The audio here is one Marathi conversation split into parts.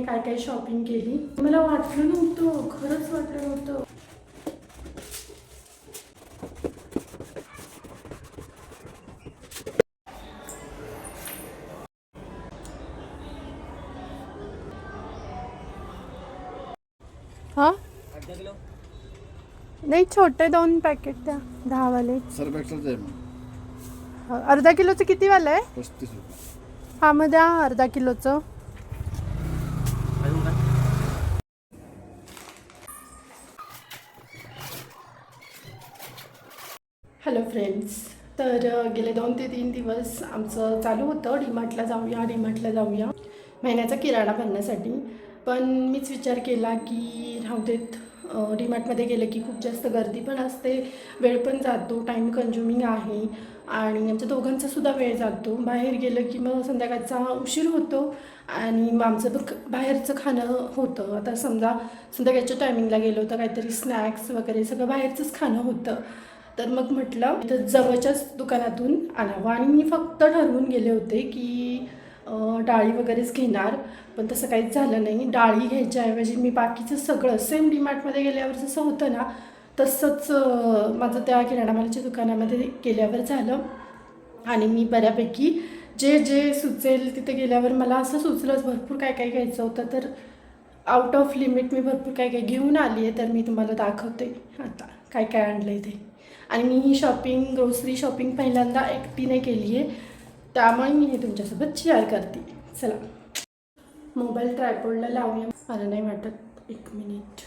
मी काय काय शॉपिंग केली. मला वाटलं नव्हतं खरंच वाटलं नव्हतं. हा? नाही छोटे दोन पॅकेट द्या दहावाले. आहे मग. अर्धा किलोचं किती वालं आहे? पस्तीस रुपये. हा मग द्या अर्धा किलोचं. हॅलो फ्रेंड्स तर गेले दोन ते तीन दिवस आमचं चालू होतं. डीमार्टला जाऊया डीमार्टला जाऊया. महिन्याचा किराणा भरण्यासाठी. पण मीच विचार केला की राहू देत. डीमार्टमध्ये गेलं की खूप जास्त गर्दी पण असते. वेळ पण जातो. टाईम कन्झ्युमिंग आहे. आणि आमच्या दोघांचा सुद्धा वेळ जातो. बाहेर गेलं की मग संध्याकाळचा उशीर होतो आणि मग आमचं बाहेरचं खाणं होतं. आता समजा संध्याकाळच्या टायमिंगला गेलो तर काहीतरी स्नॅक्स वगैरे सगळं बाहेरचंच खाणं होतं. तर मग म्हटलं इथं जवळच्याच दुकानातून आणावं. आणि मी फक्त ठरवून गेले होते की डाळी वगैरेच घेणार. पण तसं काहीच झालं नाही. डाळी घ्यायच्याऐवजी मी बाकीचं सगळं सेम डीमार्टमध्ये गेल्यावर जसं होतं ना तसंच माझं त्या किराणा मालाच्या दुकानामध्ये गेल्यावर झालं. आणि मी बऱ्यापैकी जे जे सुचेल तिथे गेल्यावर मला असं सुचलंच भरपूर काय काय घ्यायचं होतं. तर आउट ऑफ लिमिट मी भरपूर काय काय घेऊन आली आहे तर मी तुम्हाला दाखवते. आता काय काय आणलं आहे ते. आणि मी ही शॉपिंग ग्रोसरी शॉपिंग पहिल्यांदा एकटीने केली आहे त्यामुळे मी हे तुमच्यासोबत शेअर करते. चला. मोबाईल ट्रायपॉडला लावूया. मला नाही वाटत. एक मिनिट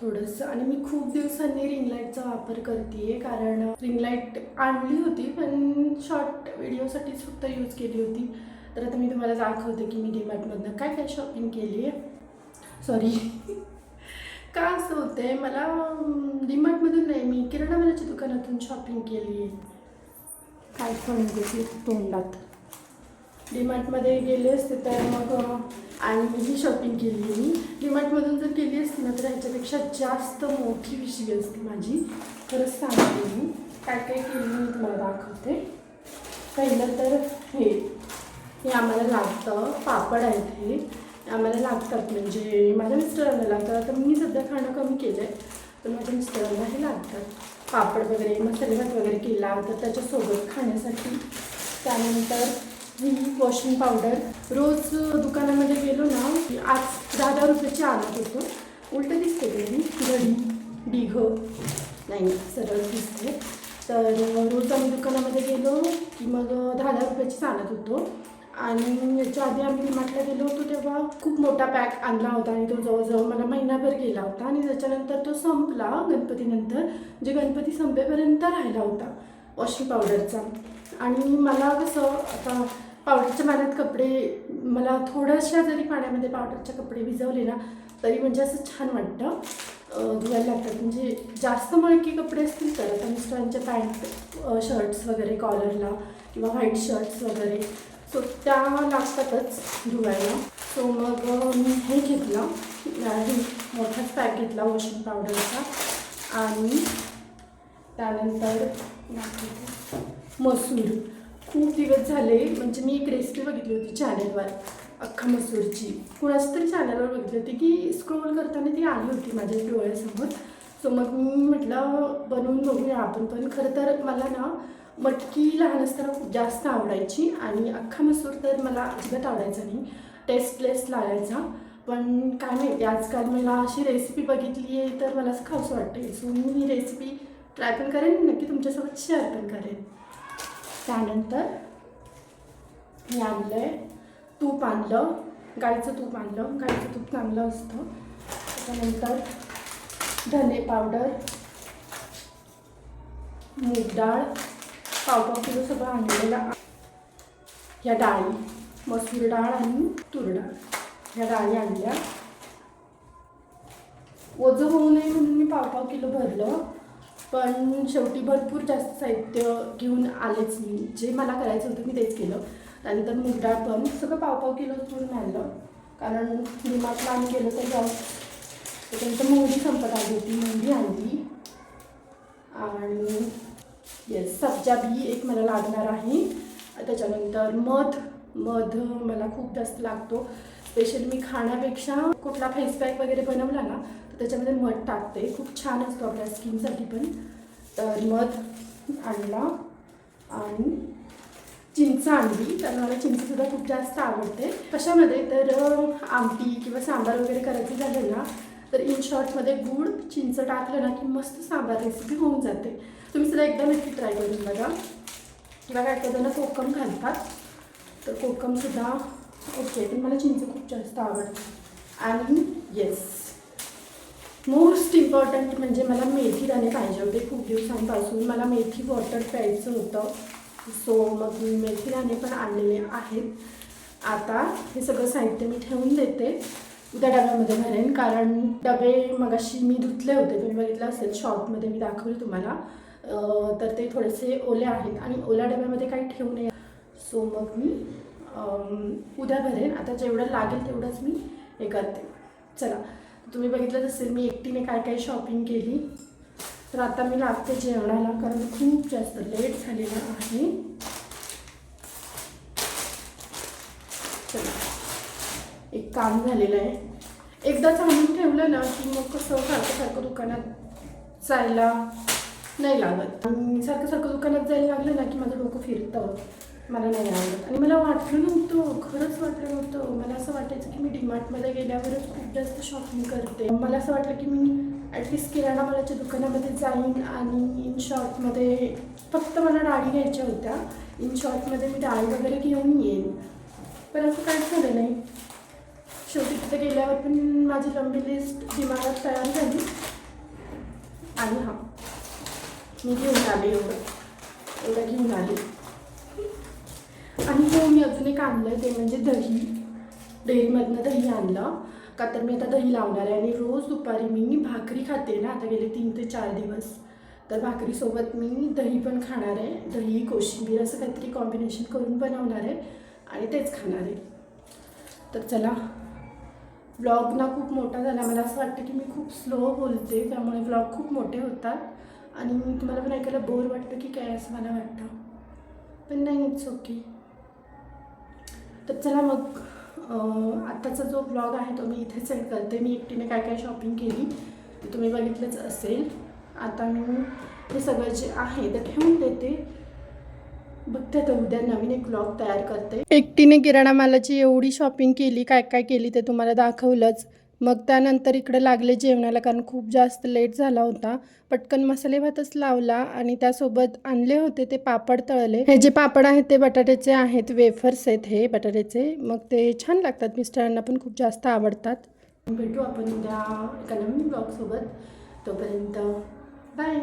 थोडंसं. आणि मी खूप दिवसांनी रिंगलाईटचा वापर करते कारण रिंगलाईट आणली होती पण शॉर्ट व्हिडिओसाठीच फक्त यूज केली होती. तर आता मी तुम्हाला दाखवते की मी डीमार्टमधनं काय काय शॉपिंग केली आहे सॉरी का असं होतंय? मला डीमार्टमधून नाही मी किराणा मालाच्या दुकानातून शॉपिंग केली आहे. काय पण घेतली तोंडात? डीमार्टमध्ये गेले असते तर मग आणि ही शॉपिंग केली आहे. मी डीमार्टमधून जर केली असती ना तर ह्याच्यापेक्षा जास्त मोठी पिशवी असते माझी. खरंच सांगते मी. काय काय केली मी तुम्हाला दाखवते. पहिलं तर हे हे आम्हाला लागतं पापड आहेत हे. आम्हाला लागतात. म्हणजे माझ्या मिस्टरांना लागतात. आता मी सध्या खाणं कमी केलं आहे तर माझ्या मिस्टरांना हे लागतात. पापड वगैरे मसाले भात वगैरे केला तर त्याच्यासोबत खाण्यासाठी त्यानंतर ही वॉशिंग पावडर. रोज दुकानामध्ये गेलो ना की आज दहा दहा रुपयाची आणत होतो. उलटं दिसते घरी घडी डिघ. नाही नाही, सरळ दिसते. तर रोज आम्ही दुकानामध्ये गेलो की मग दहा दहा रुपयाचीच आणत होतो. आणि याच्या आधी आम्ही डिमार्टला गेलो होतो तेव्हा खूप मोठा पॅक आणला होता आणि तो जवळजवळ मला महिनाभर गेला होता. आणि त्याच्यानंतर तो संपला गणपतीनंतर जे गणपती संपेपर्यंत राहिला होता वॉशिंग पावडरचा. आणि मला कसं आता पावडरच्या पाण्यात कपडे मला थोड्याशा जरी पाण्यामध्ये पावडरचे कपडे भिजवले ना तरी म्हणजे असं छान वाटतं. धुवायला लागतात. म्हणजे जास्त मळकी कपडे असतील तर आता मिस्टरांच्या पॅन्ट शर्ट्स वगैरे कॉलरला किंवा व्हाईट शर्ट्स वगैरे सो त्या लागतातच धुवायला. सो मग मी हे घेतलं मोठाच पॅक घेतला वॉशिंग पावडरचा. आणि त्यानंतर मसूर. खूप दिवस झाले म्हणजे मी एक रेसिपी बघितली होती चॅनलवर अख्खा मसूरची. कुणाच तरी चॅनलवर बघितली होती की स्क्रोल करताना ती आली होती माझ्या डोळ्यासमोर. सो मग मी म्हटलं बनवून बघूया आपण. पण खरं तर मला ना मटकी लहान असताना खूप जास्त आवडायची आणि अख्खा मसूर तर मला अजिबात आवडायचा नाही. टेस्टलेस लागायचा. पण काय माहिती आजकाल मला अशी रेसिपी बघितली आहे तर मला असं खाऊसं वाटते सो मी ही रेसिपी ट्राय पण करेन नक्की तुमच्यासोबत शेअर पण करेन. त्यानंतर मी आणलं आहे तूप आणलं. गाईचं तूप आणलं. गाईचं तूप चांगलं असतं. त्याच्यानंतर धने पावडर मूग डाळ पावपाव किलो सगळं आणलेला ह्या डाळी मसूर डाळ आणि तूर डाळ ह्या डाळी आणल्या. ओझं होऊ नये म्हणून मी पावपाव किलो भरलं. पण शेवटी भरपूर जास्त साहित्य घेऊन आलेच मी. जे मला करायचं होतं मी तेच केलं. त्यानंतर मूग डाळ पण सगळं पावपाव किलो घेऊन आणलं. कारण डिमार्टला आम्ही गेलो तर जाऊ. त्याच्यानंतर मोहरी संपत आली होती मोहरी आणली. आणि येस सब्जा बी एक मला लागणार आहे. त्याच्यानंतर मध मध मला खूप जास्त लागतो. स्पेशली मी खाण्यापेक्षा कुठला फेस पॅक वगैरे बनवला ना तर त्याच्यामध्ये मध टाकते. खूप छान असतो आपल्या स्किनसाठी पण. तर मध आणला आणि चिंच आणली. तर मला चिंचसुद्धा खूप जास्त आवडते. कशामध्ये? तर आमटी किंवा सांबार वगैरे करायचं झालं ना तर इन शॉर्टमध्ये गूळ चिंच टाकलं ना की मस्त सांबार रेसिपी होऊन जाते. तुम्ही सुद्धा एकदा नक्की ट्राय करून बघा. किंवा काय काय कोकम घालतात. तर कोकमसुद्धा ओके पण मला चिंच खूप जास्त आवडते. आणि येस मोस्ट इम्पॉर्टंट म्हणजे मला मेथी दाणे पाहिजे होते. खूप दिवसांपासून मला मेथी वॉटर प्यायचं होतं. सो मग मी मेथी दाणे पण आणलेले आहेत. आता हे सगळं साहित्य मी ठेवून देते. उद्या डब्यामध्ये भरेन कारण डबे मगाशी मी धुतले होते तुम्ही बघितलं असेल शॉर्टमध्ये मी दाखवले तुम्हाला. तर ते थोडेसे ओले आहेत आणि ओल्या डब्यामध्ये काही ठेवू नये. सो मग मी उद्या भरेन. आता जेवढं लागेल तेवढंच मी हे करते. चला तुम्ही बघितलं असेल मी एकटीने काय काय शॉपिंग केली. तर आता मी लागते जेवणाला कारण खूप जास्त लेट झालेलं आहे. चला. काम झालेलं आहे. एकदा सांगून ठेवलं ना की मग कसं सारखं सारखं दुकानात जायला नाही लागत. आणि सारखं सारखं दुकानात जायला लागलं ना की माझं डोकं फिरतं. मला नाही आवडत. आणि मला वाटलं नव्हतं खरंच वाटलं नव्हतं. मला असं वाटायचं की मी डीमार्टमध्ये गेल्यावरच खूप जास्त शॉपिंग करते. मला असं वाटलं की मी ॲटलिस्ट किराणा मालाच्या दुकानामध्ये जाईन आणि इन शॉर्टमध्ये फक्त मला डाळी घ्यायच्या होत्या. इन शॉर्टमध्ये मी डाळी वगैरे घेऊन येईन. पण असं काहीच झालं नाही. शेवटी तिथे गेल्यावर पण माझी लंबी लिस्ट दिमागात तयार झाली. आणि हां मी घेऊन आले एवढं. एवढं घेऊन आले. आणि हो मी अजून एक आणलं ते म्हणजे दही. डेअरीमधनं दही आणलं. का तर मी आता दही लावणार आहे आणि रोज दुपारी मी भाकरी खाते ना आता गेले तीन ते चार दिवस. तर भाकरीसोबत मी दही पण खाणार आहे. दही कोशिंबीर असं काहीतरी कॉम्बिनेशन करून बनवणार आहे. आणि तेच खाणार आहे. तर चला व्लॉग ना खूप मोठा झाला. मला असं वाटतं की मी खूप स्लो बोलते त्यामुळे व्लॉग खूप मोठे होतात. आणि तुम्हाला पण ऐकायला बोर वाटतं की काय असं मला वाटतं. पण नाही इट्स ओके तर चला मग आत्ताचा जो ब्लॉग आहे तो मी इथे सेंड करते. मी एकटीने काय काय शॉपिंग केली ते तुम्ही बघितलंच असेल. आता मी हे सगळं जे आहे ते ठेवून देते. बघते तर उद्या नवीन एक ब्लॉग तयार करते. एकटीने किराणा मालाची एवढी शॉपिंग केली काय काय केली ते तुम्हाला दाखवलंच. मग त्यानंतर इकडे लागले जेवणाला कारण खूप जास्त लेट झाला होता. पटकन मसाले भातच लावला आणि त्यासोबत आणले होते ते पापड तळले. हे जे पापड आहेत ते बटाट्याचे आहेत वेफर्स आहेत हे बटाट्याचे. मग ते छान लागतात मिस्टरांना पण खूप जास्त आवडतात. भेटू आपण उद्या एका नवीन ब्लॉगसोबत तोपर्यंत बाय